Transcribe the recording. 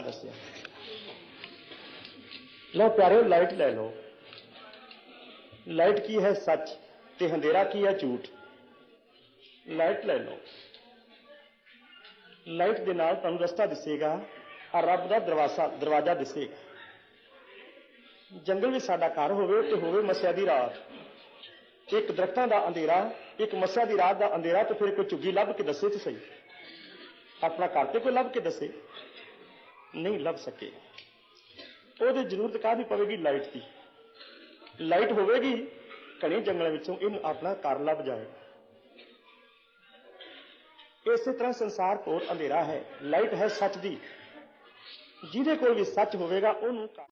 ਦੱਸਿਆ। ਲਓ ਪਿਆਰਿਓ ਲਾਈਟ ਲੈ ਲਓ। ਲਾਈਟ ਕੀ ਹੈ? ਸੱਚ। ਤੇ ਹਨੇਰਾ ਕੀ ਹੈ? ਝੂਠ। ਲਾਈਟ ਲੈ ਲਓ। ਲਾਈਟ ਦੇ ਨਾਲ ਤੁਹਾਨੂੰ ਰਸਤਾ ਦਿਸੇਗਾ। ਆ ਰੱਬ ਦਾ ਦਰਵਾਜ਼ਾ ਦਰਵਾਜ਼ਾ ਦਿਸੇਗਾ। ਜੰਗਲ ਵਿੱਚ ਸਾਡਾ ਘਰ ਹੋਵੇ ਤੇ ਹੋਵੇ ਮੱਸਿਆ ਦੀ ਰਾਤ। ਇੱਕ ਦਰਖਤਾਂ ਦਾ ਅੰਧੇਰਾ, ਇੱਕ ਮੱਸਿਆ ਦੀ ਰਾਤ ਦਾ ਅੰਧੇਰਾ ਤੇ ਫਿਰ ਕੋਈ ਝੁੱਗੀ ਲੱਭ ਕੇ ਦੱਸੇ ਤੇ ਸਹੀ। ਆਪਣਾ ਘਰ ਤੇ ਕੋਈ ਲੱਭ ਕੇ ਦੱਸੇ। ਨਹੀਂ ਲੱਭ ਸਕੇ। ਉਹਦੀ ਜ਼ਰੂਰਤ ਕਾਹਦੀ ਪਵੇਗੀ? ਲਾਈਟ ਦੀ। ਲਾਈਟ ਹੋਵੇਗੀ, ਘਣੇ ਜੰਗਲਾਂ ਵਿੱਚੋਂ ਇਹਨੂੰ ਆਪਣਾ ਘਰ ਲੱਭ ਜਾਏਗਾ। ਇਸੇ ਤਰ੍ਹਾਂ ਸੰਸਾਰ ਕੋਲ ਅੰਧੇਰਾ ਹੈ। ਲਾਈਟ ਹੈ ਸੱਚ ਦੀ। ਜਿਹਦੇ ਕੋਲ ਵੀ ਸੱਚ ਹੋਵੇਗਾ, ਉਹਨੂੰ